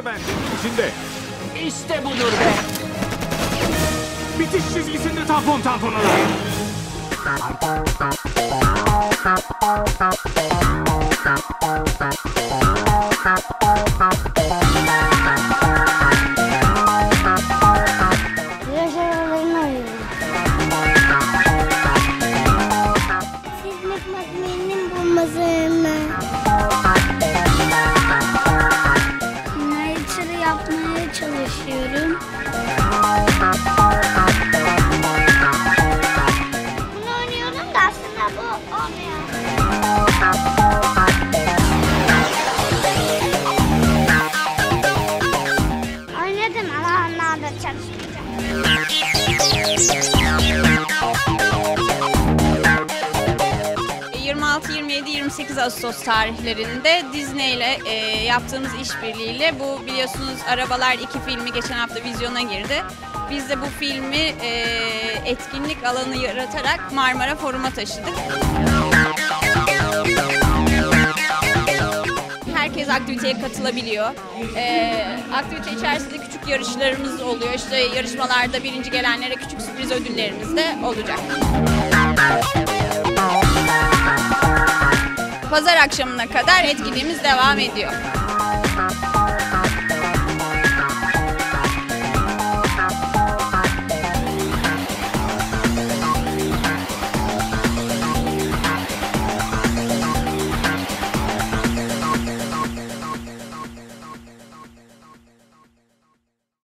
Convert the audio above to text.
İşte ben içinde. İşte budur be. Bitiş çizgisinde tampon tamponalar. Güneş aralarını arıyorum. Sizlik makinenin bulmasını. Yapmaya çalışıyorum. Oynuyorum da aslında bu olmuyor. Oynadım ama onlarla çalışmayacağım. 26, 27, 28 Ağustos tarihlerinde Disney ile e, yaptığımız işbirliğiyle bu biliyorsunuz Arabalar 2 filmi geçen hafta vizyona girdi. Biz de bu filmi e, etkinlik alanı yaratarak Marmara Forum'a taşıdık. Herkes aktiviteye katılabiliyor. E, aktivite içerisinde küçük yarışlarımız oluyor. İşte yarışmalarda birinci gelenlere küçük sürpriz ödüllerimiz de olacak. Pazar akşamına kadar etkinliğimiz devam ediyor.